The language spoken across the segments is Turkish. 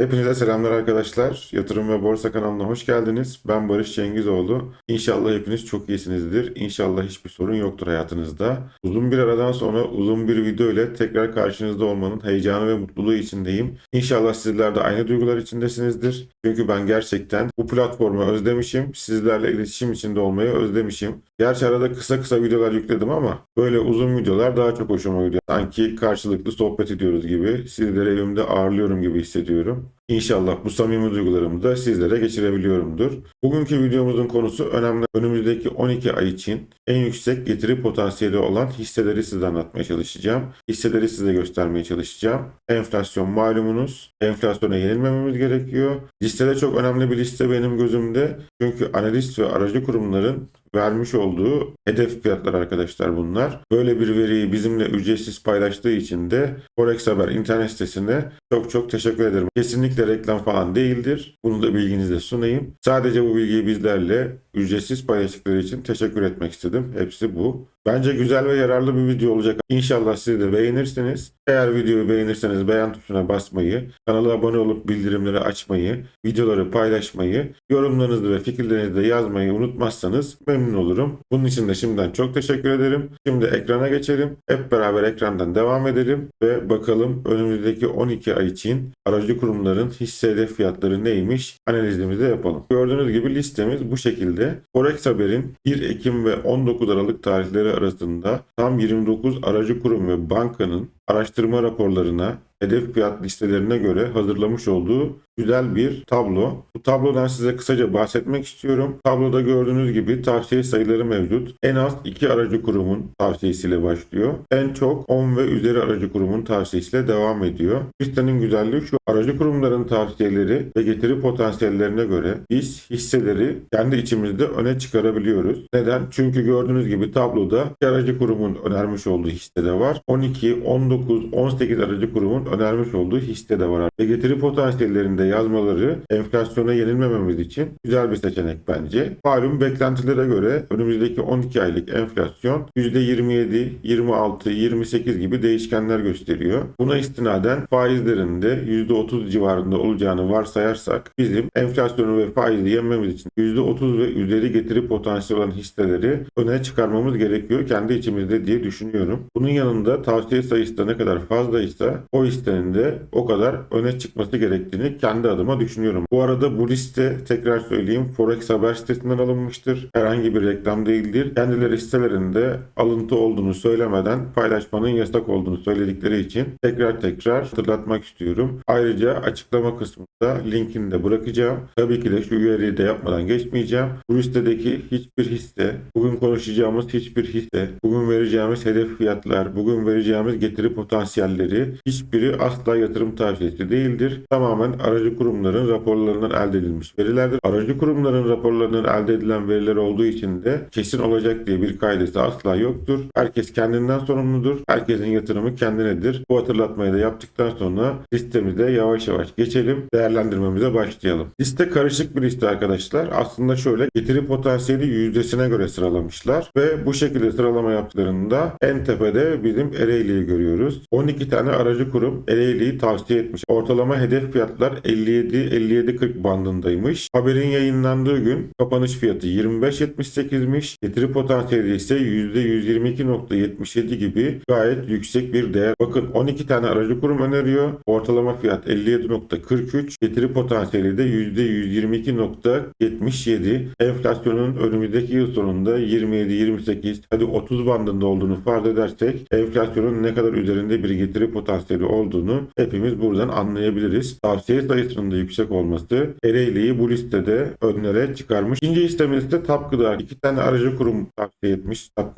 Hepinize selamlar arkadaşlar. Yatırım ve Borsa kanalına hoş geldiniz. Ben Barış Cengizoğlu. İnşallah hepiniz çok iyisinizdir. İnşallah hiçbir sorun yoktur hayatınızda. Uzun bir aradan sonra uzun bir video ile tekrar karşınızda olmanın heyecanı ve mutluluğu içindeyim. İnşallah sizler de aynı duygular içindesinizdir. Çünkü ben gerçekten bu platformu özlemişim. Sizlerle iletişim içinde olmayı özlemişim. Gerçi arada kısa kısa videolar yükledim ama böyle uzun videolar daha çok hoşuma gidiyor. Sanki karşılıklı sohbet ediyoruz gibi, sizleri evimde ağırlıyorum gibi hissediyorum. İnşallah bu samimi duygularımı da sizlere geçirebiliyorumdur. Bugünkü videomuzun konusu önemli. Önümüzdeki 12 ay için en yüksek getiri potansiyeli olan hisseleri size anlatmaya çalışacağım. Hisseleri size göstermeye çalışacağım. Enflasyon malumunuz. Enflasyona yenilmememiz gerekiyor. Listede çok önemli bir liste benim gözümde. Çünkü analist ve aracı kurumların vermiş olduğu hedef fiyatlar arkadaşlar bunlar. Böyle bir veriyi bizimle ücretsiz paylaştığı için de Forex Haber internet sitesine çok çok teşekkür ederim. Kesinlikle reklam falan değildir. Bunu da bilginize sunayım. Sadece bu bilgiyi bizlerle ücretsiz paylaştıkları için teşekkür etmek istedim. Hepsi bu. Bence güzel ve yararlı bir video olacak. İnşallah siz de beğenirsiniz. Eğer videoyu beğenirseniz beğen tuşuna basmayı, kanala abone olup bildirimleri açmayı, videoları paylaşmayı, yorumlarınızı ve fikirlerinizi de yazmayı unutmazsanız memnun olurum. Bunun için de şimdiden çok teşekkür ederim. Şimdi ekrana geçelim. Hep beraber ekrandan devam edelim ve bakalım önümüzdeki 12 ay için aracı kurumların hisse hedef fiyatları neymiş analizimizi yapalım. Gördüğünüz gibi listemiz bu şekilde. Forex Haber'in 1 Ekim ve 19 Aralık tarihleri arasında tam 29 aracı kurum ve bankanın araştırma raporlarına, hedef fiyat listelerine göre hazırlamış olduğu güzel bir tablo. Bu tablodan size kısaca bahsetmek istiyorum. Tabloda gördüğünüz gibi tavsiye sayıları mevcut. En az 2 aracı kurumun tavsiyesiyle başlıyor. En çok 10 ve üzeri aracı kurumun tavsiyesiyle devam ediyor. Listenin güzelliği şu. Aracı kurumların tavsiyeleri ve getiri potansiyellerine göre biz hisseleri kendi içimizde öne çıkarabiliyoruz. Neden? Çünkü gördüğünüz gibi tabloda iki aracı kurumun önermiş olduğu hisse de var. 12, 19, 18 aracı kurumun önermiş olduğu hisse de var. Ve getiri potansiyellerinde yazmaları enflasyona yenilmememiz için güzel bir seçenek bence. Malum beklentilere göre önümüzdeki 12 aylık enflasyon %27, 26, 28 gibi değişkenler gösteriyor. Buna istinaden faizlerin de %30 civarında olacağını varsayarsak bizim enflasyonu ve faizi yenmemiz için %30 ve üzeri getiri potansiyeli olan hisseleri öne çıkarmamız gerekiyor kendi içimizde diye düşünüyorum. Bunun yanında tavsiye sayısı da ne kadar fazlaysa o listenin o kadar öne çıkması gerektiğini kendi adıma düşünüyorum. Bu arada bu liste tekrar söyleyeyim Forex Haber sitesinden alınmıştır. Herhangi bir reklam değildir. Kendileri sitelerinde alıntı olduğunu söylemeden paylaşmanın yasak olduğunu söyledikleri için tekrar tekrar hatırlatmak istiyorum. Ayrıca açıklama kısmında linkini de bırakacağım. Tabii ki de şu üyeliği de yapmadan geçmeyeceğim. Bu listedeki hiçbir hisse, bugün konuşacağımız hiçbir hisse, bugün vereceğimiz hedef fiyatlar, bugün vereceğimiz getiri potansiyelleri hiçbiri asla yatırım tavsiyesi değildir. Tamamen aracı kurumların raporlarından elde edilmiş verilerdir. Aracı kurumların raporlarından elde edilen veriler olduğu için de kesin olacak diye bir kaidesi asla yoktur. Herkes kendinden sorumludur. Herkesin yatırımı kendinedir. Bu hatırlatmayı da yaptıktan sonra listemize yavaş yavaş geçelim. Değerlendirmemize başlayalım. Liste karışık bir liste arkadaşlar. Aslında şöyle getiri potansiyeli yüzdesine göre sıralamışlar ve bu şekilde sıralama yaptıklarında en tepede bizim Ereğli'yi görüyoruz. 12 tane aracı kurum Ereğli'yi tavsiye etmiş. Ortalama hedef fiyatlar 57-57-40 bandındaymış. Haberin yayınlandığı gün kapanış fiyatı 25.78'miş. Getiri potansiyeli ise %122.77 gibi gayet yüksek bir değer. Bakın 12 tane aracı kurum öneriyor. Ortalama fiyat 57.43. Getiri potansiyeli de %122.77. Enflasyonun önümüzdeki yıl sonunda 27-28 hadi 30 bandında olduğunu farz edersek enflasyonun ne kadar üzerinde bir getiri potansiyeli olduğunu hepimiz buradan anlayabiliriz. Tavsiye sayısının da yüksek olması Ereğli'yi bu listede önlere çıkarmış. İkinci listemizde TAP Gıda. iki tane aracı kurum tavsiye etmiş TAP.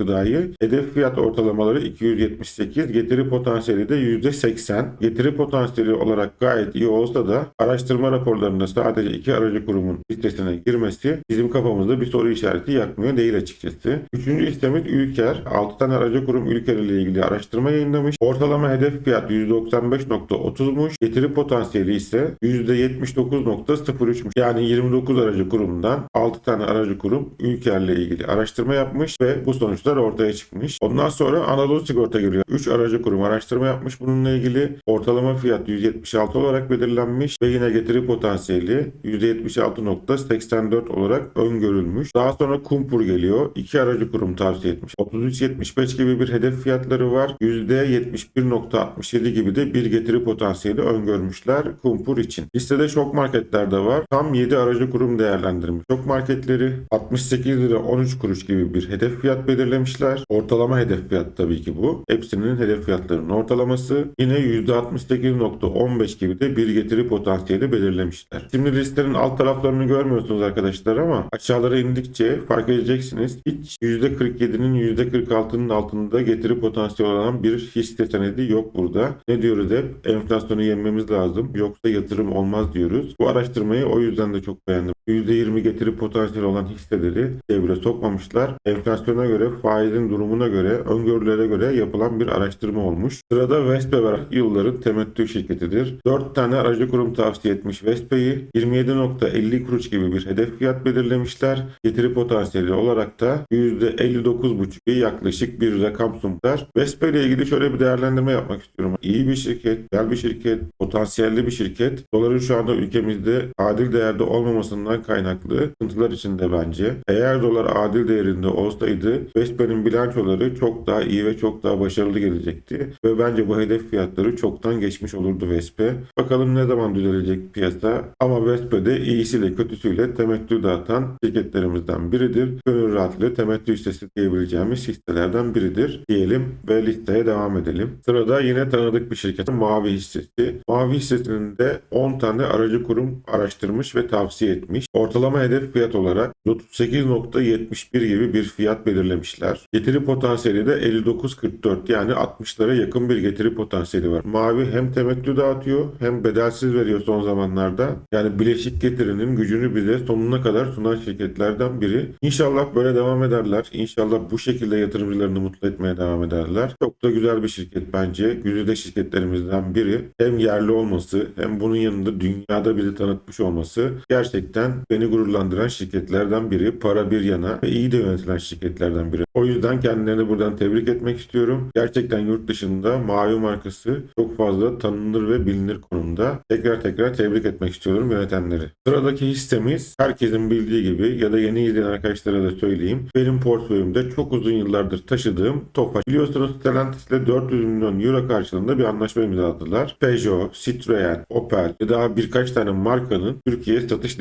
Hedef fiyat ortalamaları 278, getiri potansiyeli de %80. Getiri potansiyeli olarak gayet iyi olsa da araştırma raporlarında sadece iki aracı kurumun listesine girmesi bizim kafamızda bir soru işareti yakmıyor değil açıkçası. Üçüncü listemiz Ülker. 6 tane aracı kurum Ülker ile ilgili araştırma yayınlamış. Ortalama hedef fiyat %95 %85.30'muş. Getiri potansiyeli ise %79.03'müş. Yani 29 aracı kurumdan 6 tane aracı kurum ülkerle ilgili araştırma yapmış ve bu sonuçlar ortaya çıkmış. Ondan sonra Anadolu Sigorta geliyor. 3 aracı kurum araştırma yapmış bununla ilgili. Ortalama fiyat 176 olarak belirlenmiş ve yine getiri potansiyeli %76.84 olarak öngörülmüş. Daha sonra Kumpur geliyor. 2 aracı kurum tavsiye etmiş. 33.75 gibi bir hedef fiyatları var. %71.67 gibi de bir getiri potansiyeli öngörmüşler Kumpur için. Listede şok marketler de var. Tam 7 aracı kurum değerlendirmiş. Şok marketleri 68 lira 13 kuruş gibi bir hedef fiyat belirlemişler. Ortalama hedef fiyat tabii ki bu. Hepsinin hedef fiyatlarının ortalaması yine %68.15 gibi de bir getiri potansiyeli belirlemişler. Şimdi listenin alt taraflarını görmüyorsunuz arkadaşlar ama aşağılara indikçe fark edeceksiniz. Hiç %47'nin %46'nın altında getiri potansiyeli olan bir hisse senedi yok burada. Ne diyoruz hep? Enflasyonu yenmemiz lazım. Yoksa yatırım olmaz diyoruz. Bu araştırmayı o yüzden de çok beğendim. %20 getiri potansiyeli olan hisseleri devre sokmamışlar. Enflasyona göre, faizin durumuna göre, öngörülere göre yapılan bir araştırma olmuş. Sırada Vespe var. Yılların temettü şirketidir. 4 tane aracı kurum tavsiye etmiş Vespe'yi. 27.50 kuruş gibi bir hedef fiyat belirlemişler. Getiri potansiyeli olarak da %59.5 yaklaşık bir rakam sundular. Vespe ile ilgili şöyle bir değerlendirme yapmak istiyorum. İyi bir şirket, güzel bir şirket, potansiyelli bir şirket. Doların şu anda ülkemizde adil değerde olmamasından kaynaklı sıkıntılar içinde bence. Eğer dolar adil değerinde olsaydı Vespe'nin bilançoları çok daha iyi ve çok daha başarılı gelecekti. Ve bence bu hedef fiyatları çoktan geçmiş olurdu Vespe. Bakalım ne zaman düzelecek piyasa. Ama Vespe de iyisiyle kötüsüyle temettü dağıtan şirketlerimizden biridir. Gönül rahatlığıyla temettü hissesi diyebileceğimiz hisselerden biridir diyelim ve listeye devam edelim. Sırada yine tanıdık bir şirket Mavi hissesi. Mavi hissesinin de 10 tane aracı kurum araştırmış ve tavsiye etmiş. Ortalama hedef fiyat olarak 38.71 gibi bir fiyat belirlemişler. Getiri potansiyeli de 59.44 yani 60'lara yakın bir getiri potansiyeli var. Mavi hem temettü dağıtıyor hem bedelsiz veriyor son zamanlarda. Yani bileşik getirinin gücünü bize sonuna kadar sunan şirketlerden biri. İnşallah böyle devam ederler. İnşallah bu şekilde yatırımcılarını mutlu etmeye devam ederler. Çok da güzel bir şirket bence. Güzide şirketlerimizden biri. Hem yerli olması hem bunun yanında dünyada bizi tanıtmış olması gerçekten beni gururlandıran şirketlerden biri. Para bir yana ve iyi de yönetilen şirketlerden biri. O yüzden kendilerini buradan tebrik etmek istiyorum. Gerçekten yurt dışında Mavi markası çok fazla tanınır ve bilinir konumda. Tekrar tekrar tebrik etmek istiyorum yönetenleri. Sıradaki hissemiz herkesin bildiği gibi ya da yeni izleyen arkadaşlara da söyleyeyim. Benim portföyümde çok uzun yıllardır taşıdığım Tofaş. Biliyorsunuz Stellantis ile 400 milyon euro karşılığında bir anlaşma imzaladılar. Peugeot, Citroen, Opel ve daha birkaç tane markanın Türkiye satış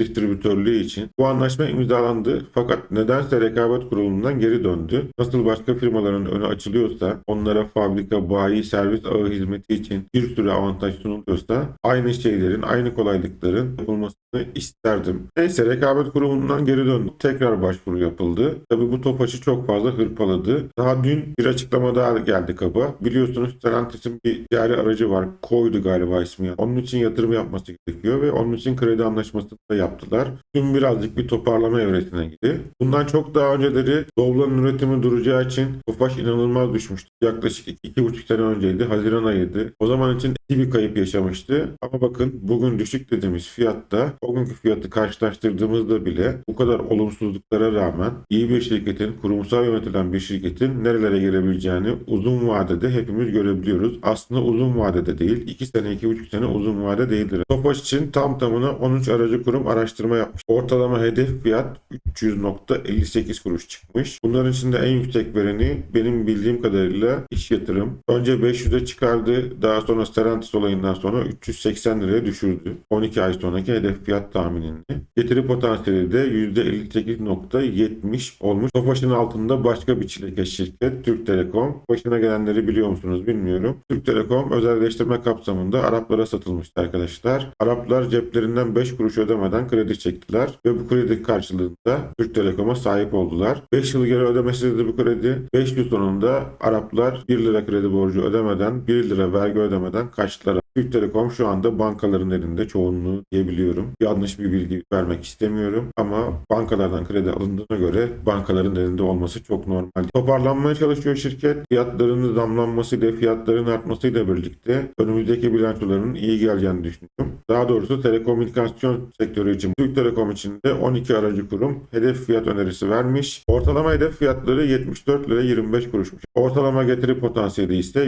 distribütörlüğü için bu anlaşma imzalandı. Fakat nedense rekabet kurulundan geri döndü. Nasıl başka firmaların önü açılıyorsa onlara fabrika, bayi, servis ağı hizmeti için bir sürü avantaj sunuluyorsa aynı şeylerin, aynı kolaylıkların yapılmasını isterdim. Neyse rekabet kurumundan geri döndü. Tekrar başvuru yapıldı. Tabi bu Tofaş'ı çok fazla hırpaladı. Daha dün bir açıklama daha geldi kaba. Biliyorsunuz Stellantis'in bir ticari aracı var. Koydu galiba ismi. Onun için yatırım yapması gerekiyor ve onun için kredi anlaşmasını da yaptılar. Dün birazcık bir toparlama evresine gitti. Bundan çok daha önceleri Doblo'nun üretimi duracağı için Tofaş inanılmaz düşmüştü. Yaklaşık 2,5 sene önceydi. Haziran ayıydı. O zaman için bir kayıp yaşamıştı. Ama bakın bugün düşük dediğimiz fiyatta o günkü fiyatı karşılaştırdığımızda bile bu kadar olumsuzluklara rağmen iyi bir şirketin, kurumsal yönetilen bir şirketin nerelere gelebileceğini uzun vadede hepimiz görebiliyoruz. Aslında uzun vadede değil. 2 sene, 2,5 sene uzun vade değildir. Tofaş için tam tamına 13 aracı kurum araştırma yapmış. Ortalama hedef fiyat 300.58 kuruş çıkmış. Bunların içinde en yüksek vereni benim bildiğim kadarıyla iş yatırım. Önce 500'e çıkardı. Daha sonra Stellantis olayından sonra 380 liraya düşürdü. 12 ay sonraki hedef fiyat tahminini. Getiri potansiyeli de %58.70 olmuş. Tofaş'ın altında başka bir çilekeş şirket Türk Telekom. Başına gelenleri biliyor musunuz bilmiyorum. Türk Telekom özelleştirme kapsamında Araplara satılmıştı arkadaşlar. Araplar ceplerinden 5 kuruş ödemeden kredi çektiler ve bu kredi karşılığında Türk Telekom'a sahip oldular. 5 yıl geri ödemesizdi bu kredi. 5 yıl sonunda Araplar 1 lira kredi borcu ödemeden 1 lira vergi ödemeden kaçtı araçlara Türk Telekom şu anda bankaların elinde çoğunluğu diyebiliyorum. Yanlış bir bilgi vermek istemiyorum ama bankalardan kredi alındığına göre bankaların elinde olması çok normal. Toparlanmaya çalışıyor şirket. Fiyatların zamlanmasıyla, fiyatların artmasıyla birlikte önümüzdeki bilançoların iyi geleceğini düşünüyorum. Daha doğrusu telekomünikasyon sektörü için Türk Telekom için de 12 aracı kurum hedef fiyat önerisi vermiş. Ortalama hedef fiyatları 74 lira 25 kuruşmuş. Ortalama getiri potansiyeli ise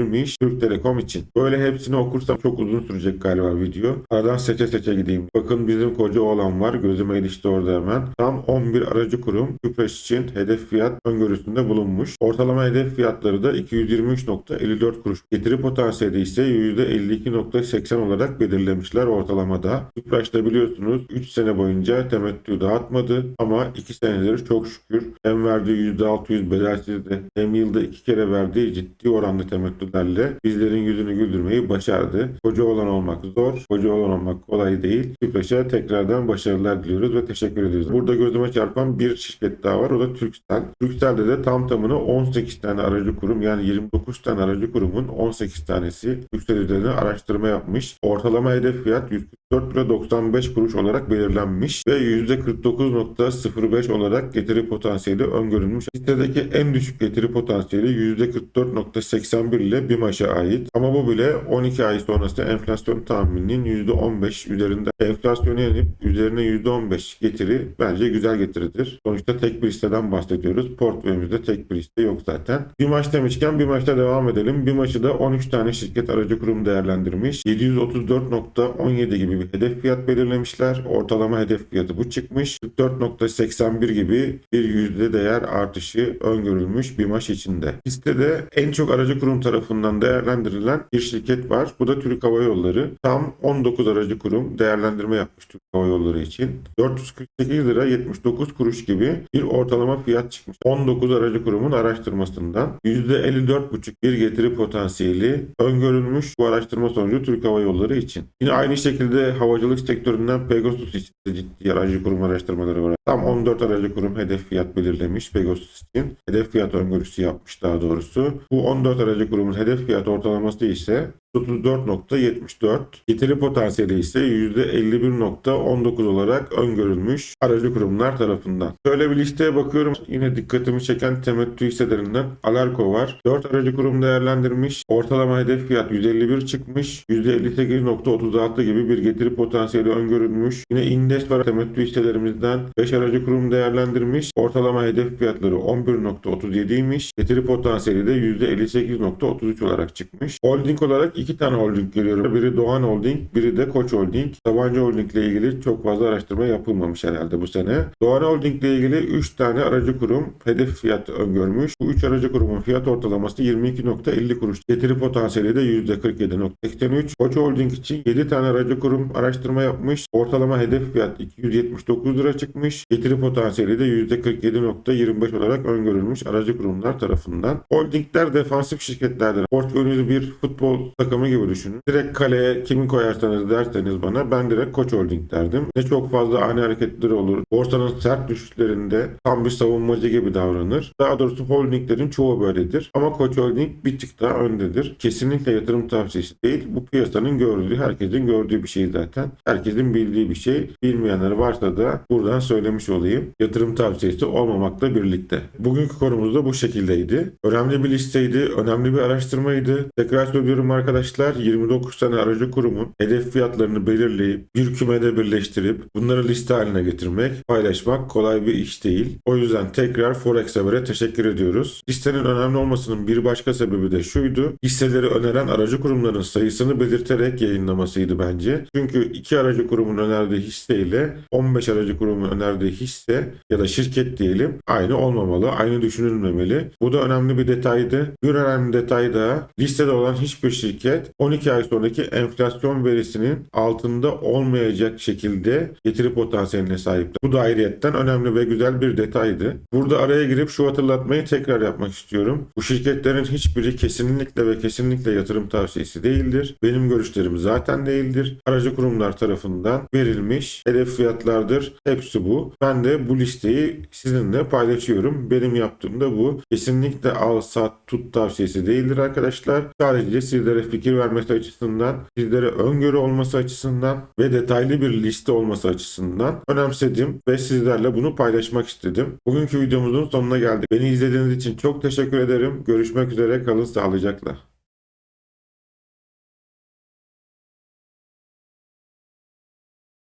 %58.51'miş Türk Telekom için. Böyle hepsini okursam çok uzun sürecek galiba video. Aradan seçe seçe gideyim. Bakın bizim koca oğlan var. Gözüme ilişti orada hemen. Tam 11 aracı kurum Tüpraş için hedef fiyat öngörüsünde bulunmuş. Ortalama hedef fiyatları da 223.54 kuruş. Getiri potansiyeli ise %52.80 olarak belirlemişler ortalamada. Tüpraş'ta biliyorsunuz 3 sene boyunca temettü dağıtmadı ama 2 senedir çok şükür hem verdiği %600 bedelsizdi hem yılda 2 kere verdiği ciddi oranlı temettülerle bizlerin yüzünü güldürmeyi başardı. Koca olan olmak zor, koca olan olmak kolay değil. Tüpraş'a tekrardan başarılar diliyoruz ve teşekkür ediyoruz. Burada gözüme çarpan bir şirket daha var o da Türksel. Türksel'de de tam tamına 18 tane aracı kurum yani 29 tane aracı kurumun 18 tanesi Türksel üzerine araştırma yapmış. Ortalama hedef fiyat 144 lira 95 kuruş olarak belirlenmiş ve %49.05 olarak getiri potansiyeli öngörülmüş. Listedeki en düşük getiri potansiyeli %44.81 ile BİMAŞ'a ait. Ama bu bile 12 ay sonrası enflasyon tahmininin %15 üzerinde. Enflasyonu yenip üzerine %15 getiri bence güzel getiridir. Sonuçta tek bir listeden bahsediyoruz. Portföyümüzde tek bir liste yok zaten. BİMAŞ demişken BİMAŞ'ta devam edelim. BİMAŞ'ı da 13 tane şirket aracı kurum değerlendirmiş. 734.17 gibi bir hedef fiyat belirlemişler. Ortalama hedef fiyatı bu çıkmış. 44.81 gibi bir yüzde değer artışı öngörülmüş BİMAŞ içinde. Listede en çok aracı kurum tarafından değerlendirilen bir şirket var. Bu da Türk Hava Yolları. Tam 19 aracı kurum değerlendirme yapmış Türk Hava Yolları için. 448 lira 79 kuruş gibi bir ortalama fiyat çıkmış. 19 aracı kurumun araştırmasından %54,5 bir getiri potansiyeli öngörülmüş bu araştırma sonucu Türk Hava Yolları için. Yine aynı şekilde havacılık sektöründen Pegasus için de ciddi aracı kurum araştırmaları var. Tam 14 aracı kurum hedef fiyat belirlemiş Pegasus için. Hedef fiyat öngörüsü yapmış daha doğrusu. Bu 14 aracı kurumun hedef fiyat ortalaması ise 34.74. Getiri potansiyeli ise %51.19 olarak öngörülmüş aracı kurumlar tarafından. Şöyle bir listeye bakıyorum. Yine dikkatimi çeken temettü hisselerinden Alarko var. 4 aracı kurum değerlendirmiş. Ortalama hedef fiyat 151 çıkmış. %58.36 gibi bir getiri potansiyeli öngörülmüş. Yine Indes var temettü hisselerimizden. 5 aracı kurum değerlendirmiş. Ortalama hedef fiyatları 11.37'ymiş. Getiri potansiyeli de %58.33 olarak çıkmış. Holding olarak iki tane holding görüyorum. Biri Doğan Holding, biri de Koç Holding. Sabancı Holding ile ilgili çok fazla araştırma yapılmamış herhalde bu sene. Doğan Holding ile ilgili 3 tane aracı kurum hedef fiyat öngörmüş. Bu 3 aracı kurumun fiyat ortalaması 22.50 kuruş. Getiri potansiyeli de %47.83. Koç Holding için 7 tane aracı kurum araştırma yapmış. Ortalama hedef fiyat 279 lira çıkmış. Getiri potansiyeli de %47.25 olarak öngörülmüş aracı kurumlar tarafından. Holdingler defansif şirketlerdir. Portföyünüzü bir futbol takımı gibi düşünün. Direkt kaleye kimi koyarsanız derseniz bana ben direkt Koç Holding derdim. Ne çok fazla ani hareketleri olur. Borsanın sert düşüşlerinde tam bir savunmacı gibi davranır. Daha doğrusu holdinglerin çoğu böyledir. Ama Koç Holding bir tık daha öndedir. Kesinlikle yatırım tavsiyesi değil. Bu piyasanın gördüğü, herkesin gördüğü bir şey zaten. Herkesin bildiği bir şey. Bilmeyenler varsa da buradan söylemiş olayım. Yatırım tavsiyesi olmamakla birlikte. Bugünkü konumuz da bu şekildeydi. Önemli bir listeydi. Önemli bir araştırmaydı. Tekrar söylüyorum arkadaşlar 29 tane aracı kurumun hedef fiyatlarını belirleyip bir kümede birleştirip bunları liste haline getirmek, paylaşmak kolay bir iş değil. O yüzden tekrar Forex Haber'e teşekkür ediyoruz. Listenin önemli olmasının bir başka sebebi de şuydu. Hisseleri öneren aracı kurumların sayısını belirterek yayınlamasıydı bence. Çünkü iki aracı kurumun önerdiği hisse ile 15 aracı kurumun önerdiği hisse ya da şirket diyelim aynı olmamalı, aynı düşünülmemeli. Bu da önemli bir detaydı. Bir önemli detay daha listede olan hiçbir şirket şirket 12 ay sonraki enflasyon verisinin altında olmayacak şekilde getiri potansiyeline sahipti. Bu da ayrıyetten önemli ve güzel bir detaydı. Burada araya girip şu hatırlatmayı tekrar yapmak istiyorum. Bu şirketlerin hiçbiri kesinlikle ve kesinlikle yatırım tavsiyesi değildir. Benim görüşlerim zaten değildir. Aracı kurumlar tarafından verilmiş hedef fiyatlardır. Hepsi bu. Ben de bu listeyi sizinle paylaşıyorum. Benim yaptığım da bu. Kesinlikle al sat tut tavsiyesi değildir arkadaşlar. Sadece sizlere fikir vermesi açısından, sizlere öngörü olması açısından ve detaylı bir liste olması açısından önemsedim ve sizlerle bunu paylaşmak istedim. Bugünkü videomuzun sonuna geldik. Beni izlediğiniz için çok teşekkür ederim. Görüşmek üzere. Kalın sağlıcakla.